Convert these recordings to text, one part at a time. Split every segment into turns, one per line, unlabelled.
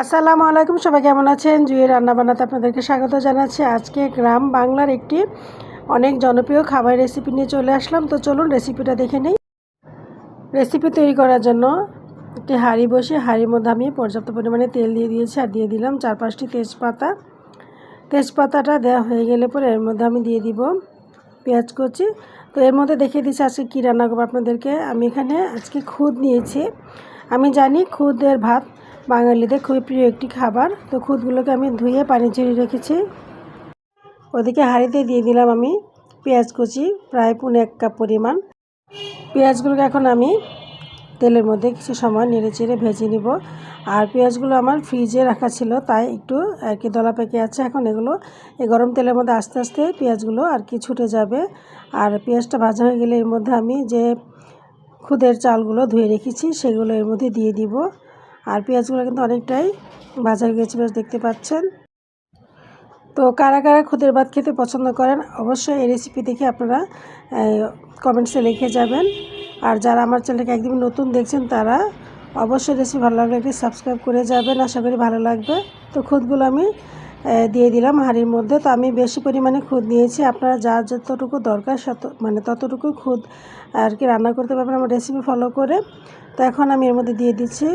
আসসালামু আলাইকুম, সবাই কেমন আছেন? জুয়ের রান্না বান্নাতে আপনাদেরকে স্বাগত জানাচ্ছি। আজকে গ্রাম বাংলার একটি অনেক জনপ্রিয় খাবার রেসিপি নিয়ে চলে আসলাম। তো চলুন রেসিপিটা দেখে নিই। রেসিপি তৈরি করার জন্য একটি হাঁড়ি বসে হাঁড়ির মধ্যে আমি পর্যাপ্ত পরিমাণে তেল দিয়ে দিয়েছি আর দিয়ে দিলাম চার পাঁচটি তেজপাতা। তেজপাতাটা দেওয়া হয়ে গেলে পরে এর মধ্যে আমি দিয়ে দিব পেঁয়াজ কুচি। তো এর মধ্যে দেখিয়ে দিচ্ছি আজকে কী রান্না করব আপনাদেরকে। আমি এখানে আজকে খুদ নিয়েছি। আমি জানি খুদের ভাত বাঙালিদের খুবই প্রিয় একটি খাবার। তো খুদগুলোকে আমি ধুয়ে পানি ঝরিয়ে রেখেছি। ওদিকে হাঁড়িতে দিয়ে দিলাম আমি পেঁয়াজ কুচি, প্রায় পুনে এক কাপ পরিমাণ। পেঁয়াজগুলোকে এখন আমি তেলের মধ্যে কিছু সময় নেড়ে চেড়ে ভেজে নিব। আর পেঁয়াজগুলো আমার ফ্রিজে রাখা ছিল, তাই একটু আর কি দলা পেকে আছে। এখন এগুলো, এই গরম তেলের মধ্যে আস্তে আস্তে পেঁয়াজগুলো আর কি ছুটে যাবে। আর পেঁয়াজটা ভাজা হয়ে গেলে এর মধ্যে আমি যে খুদের চালগুলো ধুয়ে রেখেছি, সেগুলো এর মধ্যে দিয়ে দিব। আর পেঁয়াজগুলো কিন্তু অনেকটাই হয়ে গেছে বেশ দেখতে পাচ্ছেন। তো কারা কারা খুদের ভাত খেতে পছন্দ করেন, অবশ্যই এই রেসিপি দেখে আপনারা কমেন্টসে লিখে যাবেন। আর যারা আমার চ্যানেলকে একদম নতুন দেখছেন, তারা অবশ্যই রেসিপি ভালো লাগলে একটি সাবস্ক্রাইব করে যাবেন। আশা করি ভালো লাগবে। তো খুদগুলো আমি দিয়ে দিলাম হাঁড়ির মধ্যে। তো আমি বেশি পরিমাণে খুদ নিয়েছি। আপনারা যা যতটুকু দরকার তত মানে ততটুকু খুদ আর কি রান্না করতে পারবেন, আমার রেসিপি ফলো করে। তো এখন আমি এর মধ্যে দিয়ে দিচ্ছি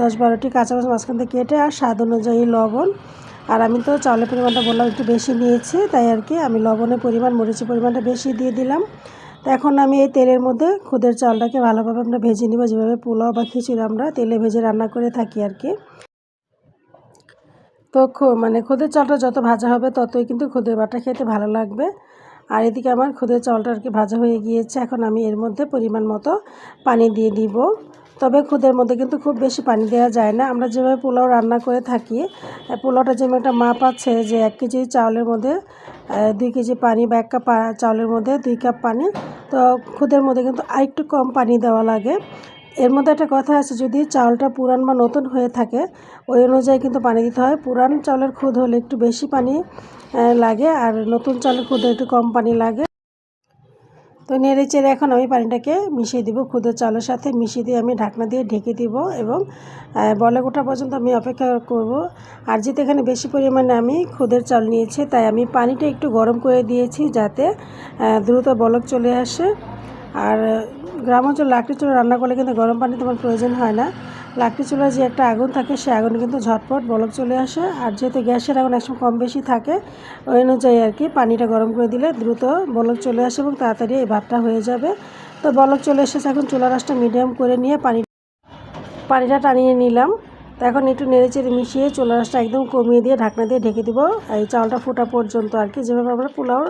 দশ বারোটি কাঁচা মাছ মাঝখান থেকে কেটে আর স্বাদ অনুযায়ী লবণ। আর আমি তো চাউলের পরিমাণটা বললাম একটু বেশি নিয়েছি, তাই আর কি আমি লবণের পরিমাণ, মরিচের পরিমাণটা বেশি দিয়ে দিলাম। তো এখন আমি এই তেলের মধ্যে খুদের চালটাকে ভালোভাবে আমরা ভেজে নিব, যেভাবে পোলাও বা খিচুড়ি আমরা তেলে ভেজে রান্না করে থাকি আর কি। তো মানে খুদের চালটা যত ভাজা হবে ততই কিন্তু খুদের বাটা খেতে ভালো লাগবে। আর এদিকে আমার খুদের চালটা আর কি ভাজা হয়ে গিয়েছে, এখন আমি এর মধ্যে পরিমাণ মতো পানি দিয়ে দিব। তবে খুদের মধ্যে কিন্তু খুব বেশি পানি দেওয়া যায় না। আমরা যেভাবে পোলাও রান্না করে থাকি পোলাওটা যেমন একটা মাপ আছে যে এক কেজি চাউলের মধ্যে দুই কেজি পানি বা এক কাপ চাউলের মধ্যে দুই কাপ পানি। তো খুদের মধ্যে কিন্তু আরেকটু কম পানি দেওয়া লাগে। এর মধ্যে একটা কথা আছে, যদি চাউলটা পুরান বা নতুন হয়ে থাকে, ওই অনুযায়ী কিন্তু পানি দিতে হয়। পুরান চাউলের খুদ হলে একটু বেশি পানি লাগে, আর নতুন চাউলের খুদে একটু কম পানি লাগে। তো নেড়ে চেড়ে এখন আমি পানিটাকে মিশিয়ে দিব খুদের চালের সাথে। মিশিয়ে দিয়ে আমি ঢাকনা দিয়ে ঢেকে দিব এবং বলে গোটা পর্যন্ত আমি অপেক্ষা করব। আর যেহেতু এখানে বেশি পরিমাণে আমি খুদের চাল নিয়েছি, তাই আমি পানিটা একটু গরম করে দিয়েছি যাতে দ্রুত বলক চলে আসে। আর গ্রাম অঞ্চল লাকড়ি চলে রান্না করলে কিন্তু গরম পানি তোমার প্রয়োজন হয় না। লাকড়ি চুলার যে একটা আগুন থাকে সে আগুনে কিন্তু ঝটপট বলক চলে আসে। আর যেহেতু গ্যাসের আগুন একসময় কম বেশি থাকে, ওই অনুযায়ী আর কি পানিটা গরম করে দিলে দ্রুত বলক চলে আসে এবং তাড়াতাড়ি এই ভাতটা হয়ে যাবে। তো বলক চলে এসেছে এখন চুলা রাসটা মিডিয়াম করে নিয়ে পানি পানিটা টানিয়ে নিলাম। তো এখন একটু নেড়ে চেড়ে মিশিয়ে চুলা রাসটা একদম কমিয়ে দিয়ে ঢাকনা দিয়ে ঢেকে দিব। এই চালটা ফোটা পর্যন্ত আর কি। যেভাবে আমরা পোলাও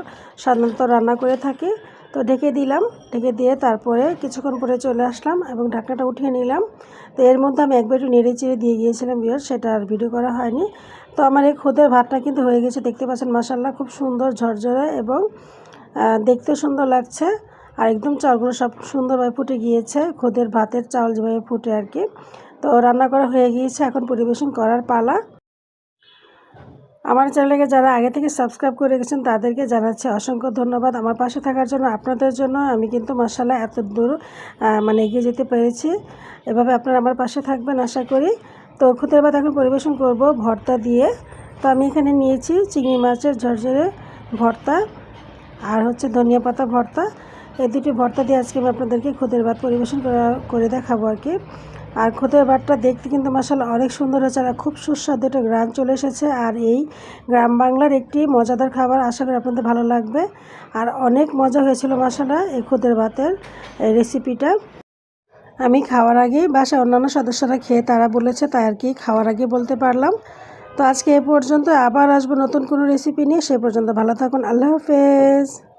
সাধারণত রান্না করে থাকি তো ঢেকে দিলাম, ঢেকে দিয়ে তারপরে কিছুক্ষণ পরে চলে আসলাম এবং ঢাকনাটা উঠিয়ে নিলাম। তো এর মধ্যে আমি একবার একটু নেড়ে চেড়ে দিয়ে গিয়েছিলাম বিয়ার, সেটা আর ভিডিও করা হয়নি। তো আমার এই খোদের ভাতটা কিন্তু হয়ে গেছে, দেখতে পাচ্ছেন মাসাল্লাহ খুব সুন্দর, ঝরঝরে এবং দেখতে সুন্দর লাগছে। আর একদম চালগুলো সব সুন্দরভাবে ফুটে গিয়েছে, খোদের ভাতের চাল যেভাবে ফুটে আর কি। তো রান্না করা হয়ে গিয়েছে, এখন পরিবেশন করার পালা। আমার চ্যানেলকে যারা আগে থেকে সাবস্ক্রাইব করে রেখেছেন, তাদেরকে জানাচ্ছি অসংখ্য ধন্যবাদ। আমার পাশে থাকার জন্য, আপনাদের জন্য আমি কিন্তু মশালা এত দূর মানে এগিয়ে যেতে পেরেছি। এভাবে আপনারা আমার পাশে থাকবেন, আশা করি। তো খুদের ভাত এখন পরিবেশন করব ভর্তা দিয়ে। তো আমি এখানে নিয়েছি চিংড়ি মাছের ঝরঝরে ভর্তা আর হচ্ছে ধনিয়া পাতা ভর্তা। এই দুটি ভর্তা দিয়ে আজকে আমি আপনাদেরকে খুদের ভাত পরিবেশন করা, করে দেখাবো আর কি। আর খোদের ভাতটা দেখতে কিন্তু মশালা অনেক সুন্দর হয়েছে আর খুব সুস্বাদু একটা গ্রাম চলে এসেছে। আর এই গ্রাম বাংলার একটি মজাদার খাবার আশা করি আপনাদের ভালো লাগবে। আর অনেক মজা হয়েছিল মশালা এই খোদের ভাতের রেসিপিটা আমি খাওয়ার আগেই বাসায় অন্যান্য সদস্যরা খেয়ে তারা বলেছে, তাই আর কি খাওয়ার আগে বলতে পারলাম। তো আজকে এ পর্যন্ত আবার আসব নতুন কোনো রেসিপি নিয়ে, সে পর্যন্ত ভালো থাকুন, আল্লাহ হাফেজ।